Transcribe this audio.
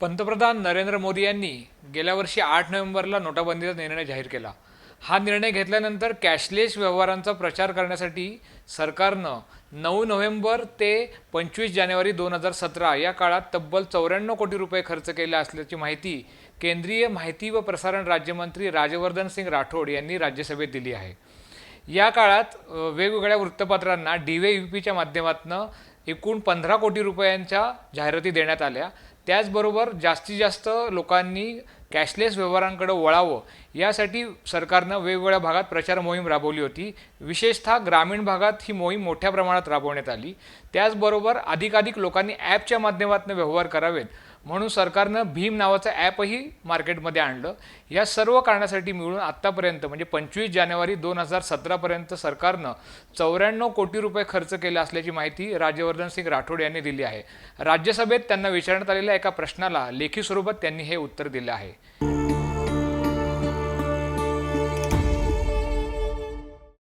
पंतप्रधान नरेंद्र मोदी यांनी गेल्या वर्षी आठ नोव्हेंबरला नोटाबंदीचा निर्णय जाहीर केला. हा निर्णय घेतल्यानंतर कॅशलेस व्यवहारांचा प्रचार करण्यासाठी सरकारनं नऊ नोव्हेंबर ते पंचवीस जानेवारी दोन हजार सतरा या काळात तब्बल चौऱ्याण्णव कोटी रुपये खर्च केले असल्याची माहिती केंद्रीय माहिती व प्रसारण राज्यमंत्री राजवर्धन सिंग राठोड यांनी राज्यसभेत दिली आहे. या काळात वेगवेगळ्या वृत्तपत्रांना डी व्ही पीच्या माध्यमातून एकूण पंधरा कोटी रुपयांच्या जाहिराती देण्यात आल्या. त्याचबरोबर जास्तीत जास्त लोकांनी कॅशलेस व्यवहारांकडे वळावं. यासाठी सरकारनं वेगवेगळ्या भागात प्रचार मोहीम राबवली होती. विशेषतः ग्रामीण भागात ही मोहीम मोठ्या प्रमाणात राबवण्यात आली. त्याचबरोबर अधिकाधिक लोकांनी ॲपच्या माध्यमातून व्यवहार करावेत. म्हणून सरकारनं भीम नावाचं ॲपही मार्केटमध्ये आणलं. या सर्व कारणासाठी मिळून आत्तापर्यंत म्हणजे पंचवीस जानेवारी दोन हजार सतरापर्यंत सरकारनं चौऱ्याण्णव कोटी रुपये खर्च केला असल्याची माहिती राज्यवर्धन सिंग राठोड यांनी दिली आहे. राज्यसभेत त्यांना विचारण्यात आलेल्या एका प्रश्नाला लेखी स्वरूपात त्यांनी हे उत्तर दिलं आहे.